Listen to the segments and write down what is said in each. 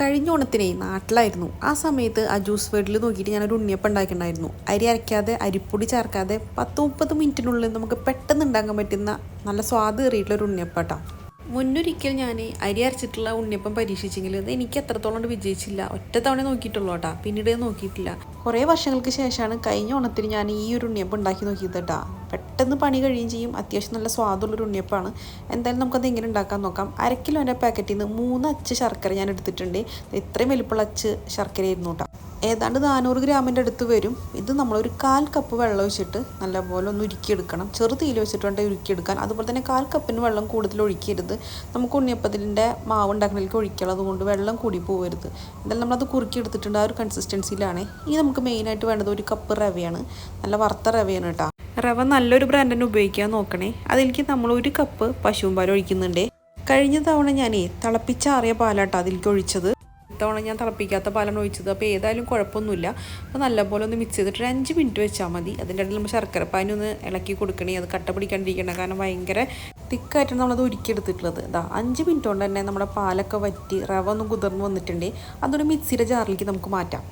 കഴിഞ്ഞ ഓണത്തിനെ നാട്ടിലായിരുന്നു. ആ സമയത്ത് ആ ജ്യൂസ് വേർഡിൽ നോക്കിയിട്ട് ഞാനൊരു ഉണ്ണിയപ്പം ഉണ്ടാക്കിയിട്ടുണ്ടായിരുന്നു. അരി അരയ്ക്കാതെ അരിപ്പൊടി ചേർക്കാതെ പത്ത് മുപ്പത് മിനിറ്റിനുള്ളിൽ നമുക്ക് പെട്ടെന്ന് ഉണ്ടാക്കാൻ പറ്റുന്ന നല്ല സ്വാദ് കയറിയിട്ടുള്ള ഒരു കേട്ടോ. മുന്നൊരിക്കൽ ഞാൻ അരി അരച്ചിട്ടുള്ള ഉണ്ണിയപ്പം പരീക്ഷിച്ചെങ്കിൽ അത് എനിക്ക് എത്രത്തോളം വിജയിച്ചില്ല. ഒറ്റ തവണ നോക്കിയിട്ടുള്ളൂ കേട്ടോ. പിന്നീട് നോക്കിയിട്ടില്ല. കുറേ വർഷങ്ങൾക്ക് ശേഷമാണ് കഴിഞ്ഞ ഓണത്തിന് ഞാൻ ഈ ഒരു ഉണ്ണിയപ്പം ഉണ്ടാക്കി നോക്കിയത് കേട്ടോ. പെട്ടെന്ന് പണി കഴിയുകയും ചെയ്യും. അത്യാവശ്യം നല്ല സ്വാദുള്ളൊരു ഉണ്ണിയപ്പാണ്. എന്തായാലും നമുക്കത് എങ്ങനെ ഉണ്ടാക്കാൻ നോക്കാം. അര കിലോന്റെ പാക്കറ്റിൽ നിന്ന് മൂന്ന് അച്ച് ശർക്കര ഞാൻ എടുത്തിട്ടുണ്ട്. ഇത്രയും വലിപ്പമുള്ള അച്ച് ശർക്കരയായിരുന്നു കേട്ടോ. ഏതാണ്ട് നാനൂറ് ഗ്രാമിന്റെ അടുത്ത് വരും. ഇത് നമ്മളൊരു കാൽ കപ്പ് വെള്ളം ഒഴിച്ചിട്ട് നല്ലപോലെ ഒന്ന് ഉരുക്കിയെടുക്കണം. ചെറു തീയിൽ വെച്ചിട്ട് ഉരുക്കിയെടുക്കാൻ. അതുപോലെ തന്നെ കാൽ കപ്പിന് വെള്ളം കൂടുതൽ ഒഴിക്കരുത്. നമുക്ക് ഉണ്ണിയപ്പത്തിന്റെ മാവ് ഉണ്ടാക്കണതിലേക്ക് ഒഴിക്കണം അതുകൊണ്ട് വെള്ളം കൂടി പോകരുത് എന്തായാലും നമ്മളത് കുറുക്കിയെടുത്തിട്ടുണ്ട്. ആ ഒരു കൺസിസ്റ്റൻസിയിലാണ് ഇനി നമുക്ക് മെയിനായിട്ട് വേണ്ടത് ഒരു കപ്പ് റവയാണ്. നല്ല വറുത്ത റവയാണ് കേട്ടോ. റവ നല്ലൊരു ബ്രാൻഡ് തന്നെ ഉപയോഗിക്കാൻ നോക്കണേ. അതിലേക്ക് നമ്മൾ ഒരു കപ്പ് പശുവും പാൽ ഒഴിക്കുന്നുണ്ട്. കഴിഞ്ഞ തവണ ഞാനേ തിളപ്പിച്ചാറിയ പാലാട്ടോ അതിലേക്ക് ഒഴിച്ചത്. ഇത്തവണ ഞാൻ തിളപ്പിക്കാത്ത പാലാണ് ഒഴിച്ചത്. അപ്പോൾ ഏതായാലും കുഴപ്പമൊന്നുമില്ല. അപ്പോൾ നല്ലപോലെ ഒന്ന് മിക്സ് ചെയ്തിട്ട് ഒരു അഞ്ച് മിനിറ്റ് വെച്ചാൽ മതി. അതിന്റെ ഇടയിൽ നമ്മൾ ശർക്കരപ്പാനി ഒന്ന് ഇളക്കി കൊടുക്കണേ. അത് കട്ട പിടിക്കാണ്ടിരിക്കണം കാരണം ഭയങ്കര തിക്കായിട്ടാണ് നമ്മളത് ഉരുക്കിയെടുത്തിട്ടുള്ളത്. ഇതാ അഞ്ച് മിനിറ്റ് കൊണ്ട് തന്നെ നമ്മുടെ പാലൊക്കെ വറ്റി റവ ഒന്ന് കുതിർന്ന് വന്നിട്ടുണ്ട്. അതൊരു മിക്സിയുടെ ജാറിലേക്ക് നമുക്ക് മാറ്റാം.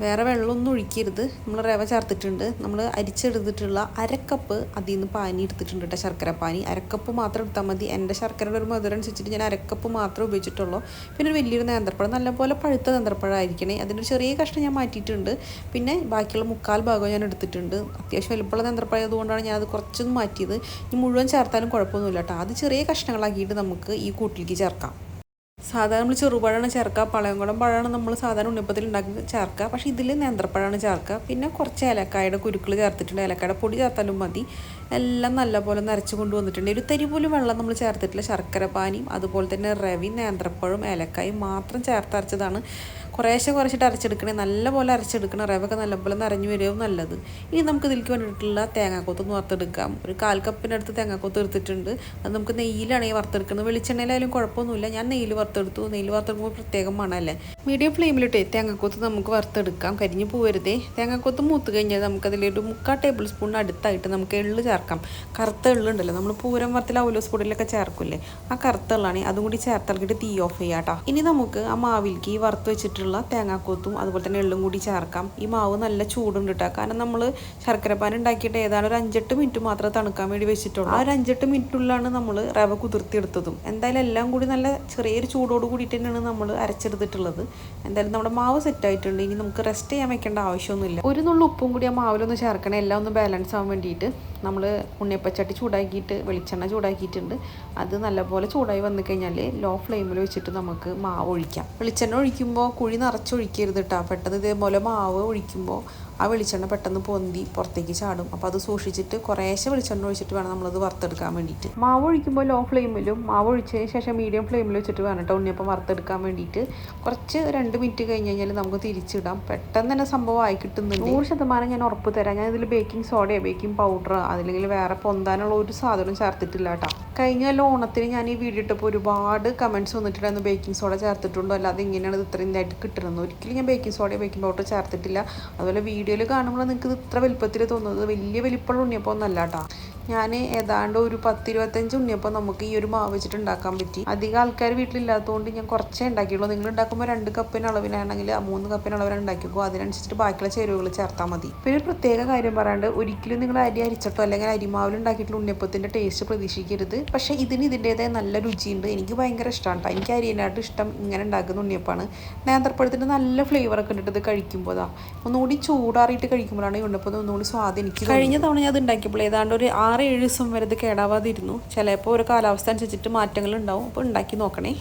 വേറെ വെള്ളമൊന്നും ഒഴിക്കരുത്. നമ്മൾ റവ ചേർത്തിട്ടുണ്ട്. നമ്മൾ അരിച്ചെടുത്തിട്ടുള്ള അരക്കപ്പ് അതിൽ നിന്ന് പാനി എടുത്തിട്ടുണ്ട് കേട്ടോ ശർക്കര പാനി. അരക്കപ്പ് മാത്രം എടുത്താൽ മതി. എന്റെ ശർക്കരയുടെ ഒരു മധുരം അനുസരിച്ചിട്ട് ഞാൻ അരക്കപ്പ് മാത്രം ഉപയോഗിച്ചിട്ടുള്ളൂ. പിന്നെ ഒരു വലിയൊരു നേന്ത്രപ്പഴം നല്ലപോലെ പഴുത്ത നേന്ത്രപ്പഴം ആയിരിക്കണേ. അതിന്റെ ഒരു ചെറിയ കഷ്ണം ഞാൻ മാറ്റിയിട്ടുണ്ട്. പിന്നെ ബാക്കിയുള്ള മുക്കാൽ ഭാഗം ഞാൻ എടുത്തിട്ടുണ്ട്. അത്യാവശ്യം വലുപ്പമുള്ള നേന്ത്രപ്പഴം അതുകൊണ്ടാണ് ഞാനത് കുറച്ചൊന്ന് മാറ്റിയത്. ഇനി മുഴുവൻ ചേർത്താലും കുഴപ്പമൊന്നുമില്ല കേട്ടോ. അത് ചെറിയ കഷ്ണങ്ങളാക്കിയിട്ട് നമുക്ക് ഈ കൂട്ടിലേക്ക് ചേർക്കാം. സാധാരണ നമ്മൾ ചെറുപഴമാണ് ചേർക്കുക. പളയംകുളം പഴമാണ് നമ്മൾ സാധാരണ ഉണ്ണിപ്പത്തിൽ ഉണ്ടാക്കി ചേർക്കുക. പക്ഷേ ഇതിൽ നേന്ത്രപ്പഴമാണ് ചേർക്കുക. പിന്നെ കുറച്ച് ഏലക്കായുടെ കുരുക്കൾ ചേർത്തിട്ടുണ്ട്. ഏലക്കായുടെ പൊടി ചേർത്താലും മതി. എല്ലാം നല്ലപോലെ നരച്ച് കൊണ്ടുവന്നിട്ടുണ്ട്. ഒരു തരി പോലും വെള്ളം നമ്മൾ ചേർത്തിട്ടില്ല. ശർക്കര പാനിയും അതുപോലെ തന്നെ റവി നേന്ത്രപ്പഴം ഏലക്കായും മാത്രം ചേർത്തരച്ചതാണ് കുറേശ്ശെ കുറച്ചിട്ട് അരച്ചെടുക്കണേ. നല്ലപോലെ അരച്ചെടുക്കണം റവൊക്കെ നല്ലപോലെ നിറഞ്ഞു വരികയും നല്ലത്. ഇനി നമുക്ക് ഇതിലേക്ക് വേണ്ടിയിട്ടുള്ള തേങ്ങാക്കൊത്ത് ഒന്ന് വറുത്തെടുക്കാം. ഒരു കാൽ കപ്പിനടുത്ത് തേങ്ങാക്കൊത്ത് എടുത്തിട്ടുണ്ട് അത് നമുക്ക് നെയ്യിലാണെങ്കിൽ വറുത്തെടുക്കുന്നത് വെളിച്ചെണ്ണയിലായാലും കുഴപ്പമൊന്നുമില്ല. ഞാൻ നെയ്യിൽ വറുത്തെടുത്തു. നെയ്യിൽ വറുത്തെടുക്കുമ്പോൾ പ്രത്യേകം മണമല്ലേ മീഡിയം ഫ്ലെയിമിലിട്ട് തേങ്ങക്കൊത്ത് നമുക്ക് വറുത്തെടുക്കാം. കരിഞ്ഞു പോകരുതേ തേങ്ങക്കൊത്ത് മൂത്ത് കഴിഞ്ഞാൽ നമുക്കതിലൊരു മുക്കാൽ ടേബിൾ സ്പൂൺ അടുത്തായിട്ട് നമുക്ക് എള്ള് ചേർക്കാം. കറുത്ത എള്ളുണ്ടല്ലോ നമ്മൾ പൂരം വറുത്തിൽ അവലോ സ്പൂണിലൊക്കെ ചേർക്കില്ലേ? ആ കറുത്ത എള്ളാണ് അതും കൂടി ചേർത്തിളക്കിട്ട് തീ ഓഫ് ചെയ്യാം കേട്ടോ ഇനി നമുക്ക് ആ മാവിലേക്ക് ഈ വറുത്ത് വെച്ചിട്ടുള്ള തേങ്ങാക്കൊത്തും അതുപോലെ തന്നെ എള്ളും കൂടി ചേർക്കാം. ഈ മാവ് നല്ല ചൂടുണ്ട് കേട്ടോ കാരണം നമ്മൾ ശർക്കരപ്പാൻ ഉണ്ടാക്കിയിട്ട് ഏതാണ്ട് ഒരു അഞ്ചെട്ട് മിനിറ്റ് മാത്രമേ തണുക്കാൻ വേണ്ടി വെച്ചിട്ടുള്ളൂ. ആ ഒരു അഞ്ചെട്ട് മിനിറ്റുള്ളിലാണ് നമ്മൾ റവ കുതിർത്തിയെടുത്തതും. എന്തായാലും എല്ലാം കൂടി നല്ല ചെറിയൊരു ചൂടോട് കൂടിയിട്ട് തന്നെയാണ് നമ്മൾ അരച്ചെടുത്തിട്ടുള്ളത്. എന്തായാലും നമ്മുടെ മാവ് സെറ്റ് ആയിട്ടുണ്ട് ഇനി നമുക്ക് റെസ്റ്റ് ചെയ്യാൻ വെക്കേണ്ട ആവശ്യമൊന്നുമില്ല. ഒരു നുള്ളു ഉപ്പും കൂടി ആ മാവിലൊന്ന് ചേർക്കണം. എല്ലാം ഒന്ന് ബാലൻസ് ആവാൻ വേണ്ടിയിട്ട് നമ്മൾ ഉണ്ണിയപ്പച്ചട്ടി ചൂടാക്കിയിട്ട് വെളിച്ചെണ്ണ ചൂടാക്കിയിട്ടുണ്ട്. അത് നല്ലപോലെ ചൂടായി വന്നു കഴിഞ്ഞാൽ ലോ ഫ്ലെയിമിൽ വെച്ചിട്ട് നമുക്ക് മാവ് ഒഴിക്കാം. വെളിച്ചെണ്ണ ഒഴിക്കുമ്പോൾ കുഴി നിറച്ചൊഴിക്കരുത് കേട്ടോ പെട്ടെന്ന് ഇതേപോലെ മാവ് ഒഴിക്കുമ്പോൾ ആ വെളിച്ചെണ്ണ പെട്ടെന്ന് പൊന്തി പുറത്തേക്ക് ചാടും. അപ്പോൾ അത് സൂക്ഷിച്ചിട്ട് കുറേശ്ശെ വെളിച്ചെണ്ണ ഒഴിച്ചിട്ട് വേണം നമ്മളത് വറുത്തെടുക്കാൻ വേണ്ടിയിട്ട്. മാവ് ഒഴിക്കുമ്പോൾ ലോ ഫ്ലെയിമിലും മാവ് ഒഴിച്ചതിന് ശേഷം മീഡിയം ഫ്ലെയിമിൽ വെച്ചിട്ട് വേണം കേട്ടോ ഉണ്ണിയപ്പം വറുത്തെടുക്കാൻ വേണ്ടിയിട്ട് കുറച്ച് രണ്ട് മിനിറ്റ് കഴിഞ്ഞ് കഴിഞ്ഞാൽ നമുക്ക് തിരിച്ചിടാം. പെട്ടെന്ന് തന്നെ സംഭവം ആയി കിട്ടുന്നുണ്ട്. നൂറ് ശതമാനം ഞാൻ ഉറപ്പ് തരാം. ഞാൻ ഇതിൽ ബേക്കിംഗ് സോഡയോ ബേക്കിംഗ് പൗഡറോ അതില്ലെങ്കിൽ വേറെ പൊന്താനുള്ള ഒരു സാധനവും ചേർത്തിട്ടില്ല കേട്ടോ. കഴിഞ്ഞ ഓണത്തിന് ഞാൻ ഈ വീഡിയോ ഇട്ടപ്പോൾ ഒരുപാട് കമന്റ്സ് വന്നിട്ടുണ്ടായിരുന്നു. ബേക്കിംഗ് സോഡ ചേർത്തിട്ടുണ്ടോ അല്ലാതെ ഇങ്ങനെയാണ് ഇത് ഇത്രയും ഇതായിട്ട് കിട്ടുന്നത്. ഒരിക്കലും ഞാൻ ബേക്കിംഗ് സോഡയോ ബേക്കിംഗ് പൗഡർ ചേർത്തിട്ടില്ല. അതുപോലെ വീഡിയോയിൽ കാണുമ്പോൾ നിങ്ങൾക്ക് ഇത് ഇത്ര വലുപ്പത്തിൽ തോന്നുന്നത് വലിയ വലിപ്പമുള്ള ഉണ്ണിയപ്പം ഒന്നല്ല കേട്ടോ. ഞാൻ ഏതാണ്ട് ഒരു പത്തിരുപത്തഞ്ച് ഉണ്ണിയപ്പം നമുക്ക് ഈ ഒരു മാവ് വെച്ചിട്ട് ഉണ്ടാക്കാൻ പറ്റി. അധികം ആൾക്കാർ വീട്ടിലില്ലാത്തതുകൊണ്ട് ഞാൻ കുറച്ചേ ഉണ്ടാക്കിയുള്ളൂ. നിങ്ങൾ ഉണ്ടാക്കുമ്പോൾ രണ്ട് കപ്പിന് അളവിനാണെങ്കിൽ ആ മൂന്ന് കപ്പിന് അളവിലാണ് ഉണ്ടാക്കിക്കോ. അതിനനുസരിച്ചിട്ട് ബാക്കിയുള്ള ചേരുവകൾ ചേർത്താൽ മതി. പിന്നെ പ്രത്യേക കാര്യം പറയാണ്ട് ഒരിക്കലും നിങ്ങൾ അരി അരിച്ചിട്ടോ അല്ലെങ്കിൽ അരിമാവിൽ ഉണ്ടാക്കിയിട്ടുള്ള ഉണ്ണിയപ്പത്തിന്റെ ടേസ്റ്റ് പ്രതീക്ഷിക്കരുത്. പക്ഷേ ഇതിന് ഇതിന്റെതായ നല്ല രുചിയുണ്ട്. എനിക്ക് ഭയങ്കര ഇഷ്ടമാണ് കേട്ടോ എനിക്ക് അരിയനായിട്ട് ഇഷ്ടം ഇങ്ങനെ ഉണ്ടാക്കുന്ന ഉണ്ണിയപ്പാണ്. നേന്ത്രപ്പഴത്തിന്റെ നല്ല ഫ്ലേവറൊക്കെ ഉണ്ടിട്ട് ഇത് കഴിക്കുമ്പോൾ ഒന്നുകൂടി ചൂടാറിയിട്ട് കഴിക്കുമ്പോഴാണ് ഈ ഉണ്ണിയപ്പം ഒന്നുകൂടി സ്വാദ് എനിക്ക് കഴിഞ്ഞ തവണ ഞാൻ അത് ഉണ്ടാക്കിയപ്പോൾ ഏതാണ്ട് ഒരു ആറ് ഏഴ് ദിവസം വരെ ഇത് കേടാവാതിരുന്നു. ചിലപ്പോൾ ഒരു കാലാവസ്ഥ അനുസരിച്ചിട്ട് മാറ്റങ്ങൾ ഉണ്ടാവും. അപ്പോൾ ഉണ്ടാക്കി നോക്കണേ.